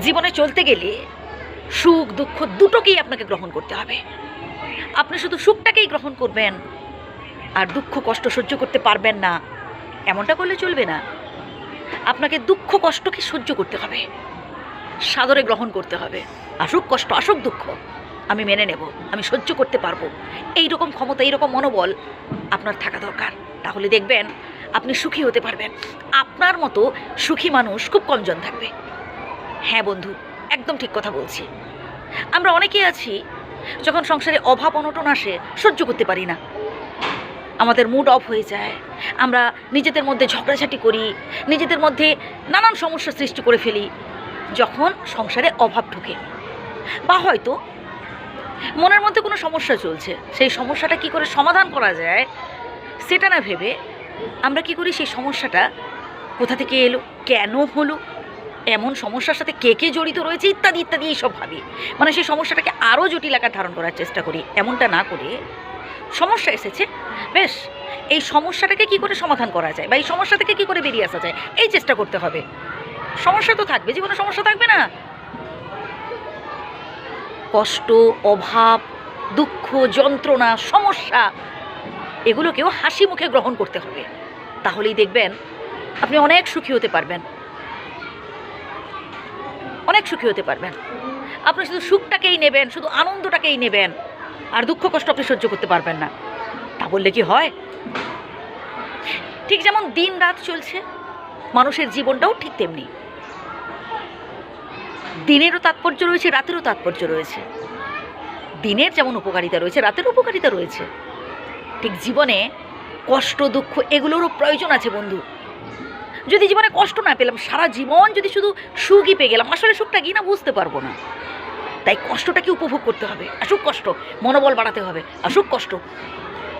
জীবনে চলতে গেলে সুখ, দুঃখ দুটোকেই আপনাকে গ্রহণ করতে হবে। আপনি শুধু সুখটাকেই গ্রহণ করবেন আর দুঃখ, কষ্ট সহ্য করতে পারবেন না। এমনটা করলে চলবে না। আপনাকে দুঃখ, কষ্টকে সহ্য করতে হবে। সাদরে গ্রহণ করতে হবে। আসুক কষ্ট, আসুক দুঃখ, আমি মেনে নেব, আমি সহ্য করতে পারব। এই রকম ক্ষমতা, এইরকম মনোবল আপনার থাকা দরকার। তাহলে দেখবেন, আপনি সুখী হতে পারবেন। আপনার মতো সুখী মানুষ খুব কমজন থাকবে। হ্যাঁ বন্ধু, একদম ঠিক কথা বলছি। আমরা অনেকেই আছি, যখন সংসারে অভাব অনটন আসে, সহ্য করতে পারি না। আমাদের মুড অফ হয়ে যায়, আমরা নিজেদের মধ্যে ঝগড়াঝাটি করি, নিজেদের মধ্যে নানান সমস্যা সৃষ্টি করে ফেলি, যখন সংসারে অভাব ঢোকে। বা হয়তো মনের মধ্যে কোনো সমস্যা চলছে, সেই সমস্যাটা কি করে সমাধান করা যায়, সেটা না ভেবে আমরা কি করি সেই সমস্যাটা কোথা থেকে এলো, কেন হলো এমন সমস্যার সাথে কে কে জড়িত রয়েছে ইত্যাদি ইত্যাদি এইসব ভাবি। মানে সেই সমস্যাটাকে আরও জটিল আকার ধারণ করার চেষ্টা করি, এমনটা না করে সমস্যা এসেছে। বেশ, এই সমস্যাটাকে কি করে সমাধান করা যায় বা এই সমস্যা থেকে কি করে বেরিয়ে আসা যায়, এই চেষ্টা করতে হবে। সমস্যা তো থাকবে, জীবনে সমস্যা থাকবে না। কষ্ট, অভাব, দুঃখ, যন্ত্রণা, সমস্যা, এগুলোকেও হাসি মুখে গ্রহণ করতে হবে। তাহলেই দেখবেন আপনি অনেক সুখী হতে পারবেন। অনেক সুখী হতে পারবেন। আপনি শুধু সুখটাকেই নেবেন, শুধু আনন্দটাকেই নেবেন, আর দুঃখ কষ্ট আপনি সহ্য করতে পারবেন না। তা বললে কি হয়? ঠিক যেমন দিন রাত চলছে, মানুষের জীবনটাও ঠিক তেমনি। দিনেরও তাৎপর্য রয়েছে, রাতেরও তাৎপর্য রয়েছে। দিনের যেমন উপকারিতা রয়েছে, রাতের উপকারিতা রয়েছে। ঠিক জীবনে কষ্ট, দুঃখ, এগুলোরও প্রয়োজন আছে বন্ধু। যদি জীবনে কষ্ট না পেলাম, সারা জীবন যদি শুধু সুখই পেয়ে গেলাম, আসলে সুখটা কি না বুঝতে পারব না। তাই কষ্টটাকে উপভোগ করতে হবে। আসুক কষ্ট, মনোবল বাড়াতে হবে। আসুক কষ্ট।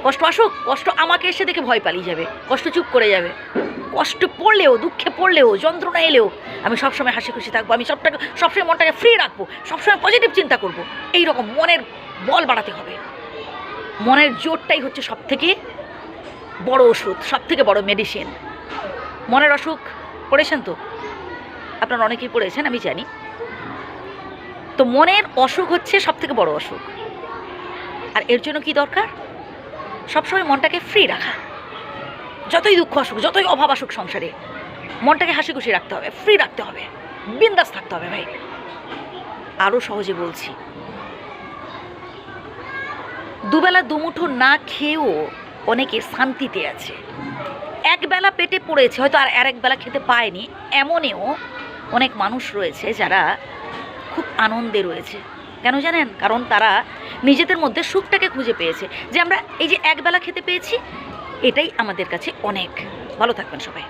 কষ্ট আসুক, কষ্ট আমাকে এসে দেখে ভয় পালিয়ে যাবে। কষ্ট চুপ করে যাবে। কষ্ট পড়লেও, দুঃখে পড়লেও যন্ত্রণা এলেও, আমি সবসময় হাসি খুশি থাকব। আমি সবটাকে, সবসময় মনটাকে ফ্রি রাখব। সবসময় পজিটিভ চিন্তা করব। এই রকম মনের বল বাড়াতে হবে। মনের জোরটাই হচ্ছে সব থেকে বড় ওষুধ সব থেকে বড় মেডিসিন মনের অসুখ পড়েছেন তো? আপনারা অনেকেই পড়েছেন, আমি জানি। তো মনের অসুখ হচ্ছে সব থেকে বড় অসুখ। আর এর জন্য কি দরকার? সবসময় মনটাকে ফ্রি রাখা। যতই দুঃখ আসুক, যতই অভাব আসুক সংসারে, মনটাকে হাসি খুশি রাখতে হবে ফ্রি রাখতে হবে। বিন্দাস থাকতে হবে ভাই। আরও সহজে বলছি। দুবেলা দুমুঠো না খেয়েও অনেকে শান্তিতে আছে। একবেলা পেটে পড়েছে, হয়তো আর আর একবেলা খেতে পায়নি। এমনেও অনেক মানুষ রয়েছে যারা খুব আনন্দে রয়েছে। কেন জানেন? কারণ তারা নিজেদের মধ্যে সুখটাকে খুঁজে পেয়েছে। যে আমরা এই যে একবেলা খেতে পেয়েছি, এটাই আমাদের কাছে অনেক। ভালো থাকবেন সবাই।